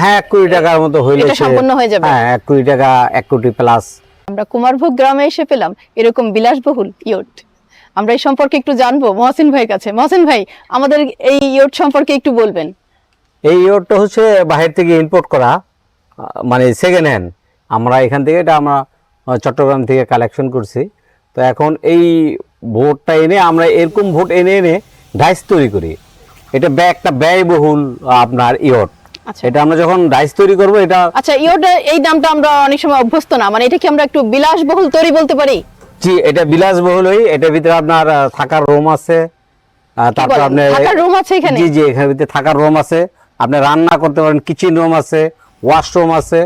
হ্যাঁ এক কোটি টাকার মতো হইলে সম্পূর্ণ হয়ে যাবে? হ্যাঁ এক কোটি টাকা এক কোটি প্লাস আমরা কুমারভোগ গ্রামে এসে পেলাম এরকম বিলাসবহুল ইয়ট। আমরা এই সম্পর্কে একটু জানব মহসিন ভাইয়ের কাছে। মহসিন ভাই আমাদের এই ইয়ট সম্পর্কে একটু বলবেন। এই ইয়টটা হচ্ছে বাহির থেকে ইম্পোর্ট করা মানে সেকেন্ড হ্যান্ড আমরা এখান থেকে এটা আমরা চট্টগ্রাম থেকে কালেকশন করছি। তো এখন এই ভোটটা এনে আমরা এরকম ভোট এনে এনে ডাইস তৈরি করি। এটা একটা ব্যয়বহুল আপনার ইয়ট। এটা আমরা যখন ডাইস তৈরি করব এটা আচ্ছা ইয়ট এই দামটা আমরা অনেক সময় অভ্যস্ত না। মানে এটা কি আমরা একটু বিলাসবহুল তৈরি বলতে পারি? জি এটা বিলাসবহুলই এটার ভিতরে আপনার থাকার রুম আছে তারপর? আপনার থাকার room আছে এখানে? জি জি এখানে ভিতরে থাকার রুম আছে। আপনি রান্না করতে পারেন কিচেন রুম আছে ওয়াশরুম আছে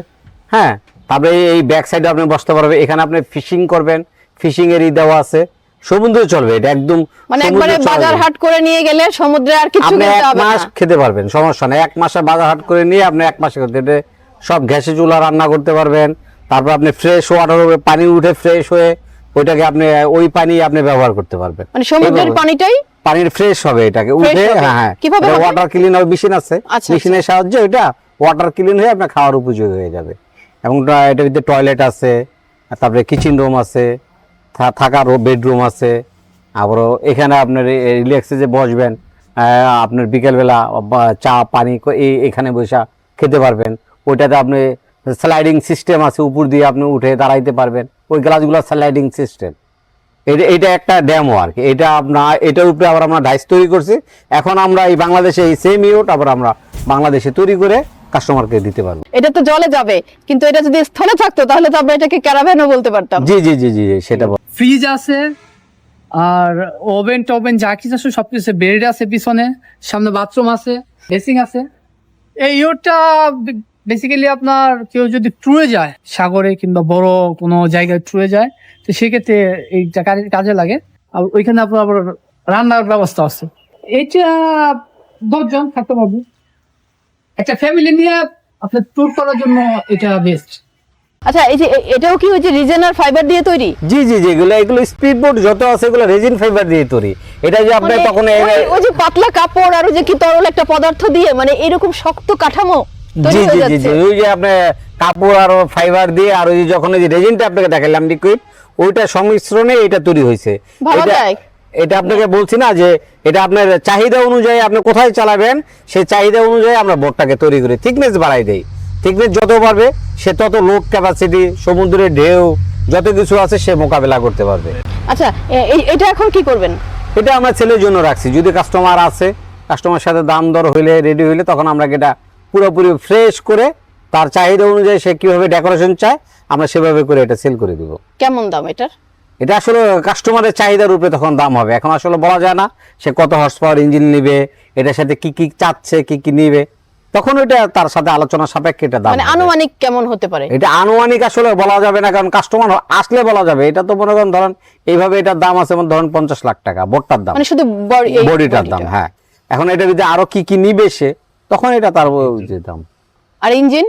হ্যাঁ? তারপরে এই- ব্যাক সাইডে আপনি বসতে পারবেন। এখানে আপনি ফিশিং করবেন ফিশিং এর দেওয়া আছে। সমুদ্রে চলবে এটা একদম মানে একবারে। বাজার হাট করে নিয়ে গেলে সমুদ্রে আর কিছু এক হবে না। মাস খেতে পারবেন সমস্যা নেই। এক মাসে বাজার হাট করে নিয়ে আপনি এক মাসে এটা সব গ্যাসে চুলা রান্না করতে পারবেন। তারপর আপনি ফ্রেশ ওয়াটার পানি উঠে ফ্রেশ হয়ে ওইটাকে আপনি ওই পানি আপনি ব্যবহার করতে পারবেন। মানে সমুদ্রের পানিটাই? পানির ফ্রেশ হবে এটাকে। উঠে হ্যাঁ হ্যাঁ। কীভাবে ওয়াটার ক্লিন হবে মেশিন আছে। আচ্ছা, মেশিনের সাহায্যে ওইটা ওয়াটার ক্লিন হয়ে আপনার খাওয়ার উপযোগী হয়ে যাবে। এবং এটার ভিতরে টয়লেট আছে তারপরে কিচেন রুম আছে। থাকার বেডরুম আছে। আবার এখানে আপনার রিল্যাক্সে যে বসবেন আপনার বিকেলবেলা চা, পানি এই এখানে বসে খেতে পারবেন। ওইটাতে আপনি স্লাইডিং সিস্টেম আছে উপর দিয়ে আপনি উঠে দাঁড়াইতে পারবেন। ওই গ্লাসগুলো স্লাইডিং সিস্টেম এটা এটা একটা ড্যামো আর কি এটা আপনার এটার উপরে আবার আমরা ডাইস তৈরি করছি। এখন আমরা এই বাংলাদেশে এই সেম ইউট আবার আমরা বাংলাদেশে তৈরি করে কাস্টমারকে দিতে পারব। এটা তো জলে যাবে কিন্তু এটা যদি স্থলে থাকতো তাহলে তো আমরা এটাকে ক্যারাভ্যানও বলতে পারতাম। জি জি জি জি জি, সেটা বল- ফ্রিজ আছে আর ওভেন টোভেন যা কিছু আছে সব কিছু বেড আছে পিছনে সামনে বাথরুম আছে ড্রেসিং আছে। এই ইউরটা বেসিক্যালি আপনার কেউ যদি ট্যুরে যায় সাগরে কিংবা বড় কোনো জায়গায় ট্যুরে যায় তো সেক্ষেত্রে এইটা কাজে- কাজে লাগে। আর ওইখানে আপনার আবার রান্নার ব্যবস্থা আছে। এটা দশজন থাকতে পারবে। একটা ফ্যামিলি নিয়ে আপনার ট্যুর করার জন্য এটা বেস্ট আচ্ছা এই যে এটাও কি ওই যে রিজেনার ফাইবার দিয়ে তৈরি? জি জি জি এগুলো এগুলো স্পিড বোর্ড যত আছে এগুলো রেজিন ফাইবার দিয়ে তৈরি। এটা যে আপনি মানে তখন ওই- ওই যে পাতলা কাপড় আর ওই যে কি তরল একটা পদার্থ দিয়ে মানে এরকম শক্ত কাঠামো জি জি জি জি ওই যে আপনি কাপড় আর ফাইবার দিয়ে আর ওই যে যখন ওই যে রেজিনটা আপনাকে দেখালাম লিকুইড ওইটা সংমিশ্রণে এটা তৈরি হয়েছে। এটা- যায়? এটা আপনাকে বলছি না যে এটা আপনার চাহিদা অনুযায়ী আপনি কোথায় চালাবেন সেই চাহিদা অনুযায়ী আমরা বোর্ডটাকে তৈরি করি। থিকনেস বাড়াই দেই। থিকনেস যত বাড়বে সে তত লোড ক্যাপাসিটি সমুদ্রের ঢেউ যত কিছু আছে সে মোকাবেলা করতে পারবে। আচ্ছা এটা এখন কি করবেন? এটা আমরা ছেলের জন্য রাখছি। যদি কাস্টমার আছে কাস্টমার সাথে দাম দর হইলে রেডি হইলে তখন আমরা এটা পুরোপুরি ফ্রেশ করে তার চাহিদা অনুযায়ী সে কীভাবে ডেকোরেশন চায় আমরা সেভাবে করে এটা সেল করে দিব। কেমন দাম এটার? এটা আসলে কাস্টমারের চাহিদার উপরে তখন দাম হবে। এখন আসলে বলা যায় না সে কত হর্স পাওয়ার ইঞ্জিন নিবে এটার সাথে কি কি চাচ্ছে কি কি নিবে। তখন ওইটা তার সাথে আলোচনা সাপেক্ষে এটা দাম মানে আনুমানিক কেমন হতে পারে? এটা আনুমানিক আসলে বলা যাবে না কারণ কাস্টমার আসলে বলা যাবে। এটা তো মনে করেন ধরেন এইভাবে এটার দাম আছে ধরেন পঞ্চাশ লাখ টাকা বোর্ডটার দাম। মানে শুধু বডিটার দাম হ্যাঁ। এখন এটা যদি আরও কি কি নিবে সে তখন এটা তার দাম। আর ইঞ্জিন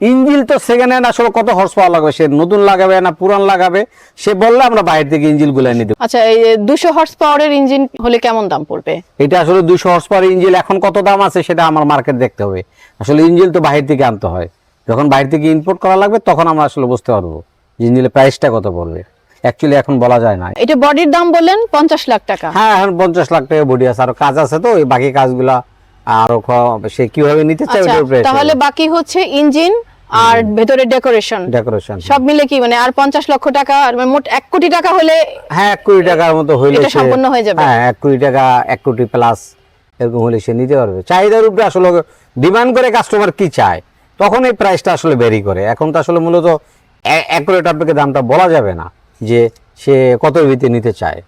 ইঞ্জিন তো সেকেন্ড হ্যান্ড আসলে কত হর্স পাওয়ার লাগবে? সে নতুন লাগাবে না পুরান লাগাবে? সে বললে আমরা বাইরে থেকে ইঞ্জিনগুলো এনে দেবো। আচ্ছা এই দুশো হর্স পাওয়ারের ইঞ্জিন হলে কেমন দাম পড়বে? এটা আসলে দুশো হর্স পাওয়ার ইঞ্জিন এখন কত দাম আছে সেটা আমার মার্কেট দেখতে হবে। আসলে ইঞ্জিন তো বাইরে থেকে আনতে হয়। যখন বাইরে থেকে ইম্পোর্ট করা লাগবে তখন আমরা আসলে বুঝতে পারব ইঞ্জিনের প্রাইসটা কত পড়বে। অ্যাকচুয়ালি এখন বলা যায় না। এটা বডির দাম বললেন পঞ্চাশ লাখ টাকা। হ্যাঁ এখন পঞ্চাশ লাখ টাকা বডি আছে। আর কাজ আছে তো ওই বাকি কাজগুলা আরও সে কীভাবে নিতে চায় আচ্ছা তাহলে বাকি হচ্ছে ইঞ্জিন আর ভেতরে ডেকোরেশন ডেকোরেশন সব মিলে কি মানে আর পঞ্চাশ লক্ষ টাকা আর মানে মোট এক কোটি টাকা হলে হ্যাঁ এক কোটি টাকার মতো হইলে এটা সম্পূর্ণ হয়ে যাবে? হ্যাঁ এক কোটি টাকা এক কোটি প্লাস এরকম হলে সে নিতে পারবে। চাহিদার উপরে আসলে ডিমান্ড করে কাস্টমার কি চায়? তখন এই প্রাইসটা আসলে বেরি করে। এখন তো আসলে মূলত অ্যাকুরেট আপনাকে দামটা বলা যাবে না যে সে কত ভিত্তি নিতে চায়।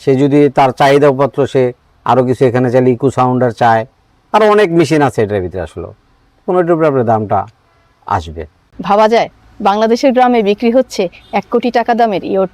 সে যদি তার চাহিদা পত্র সে আরও কিছু এখানে চাইলে ইকো সাউন্ডার চায় আরও অনেক মেশিন আছে এটার ভিতরে আসলে। কোনোটার উপরে আপনার দামটা আসবে। ভাবা যায় বাংলাদেশের গ্রামে বিক্রি হচ্ছে এক কোটি টাকা দামের ইয়ট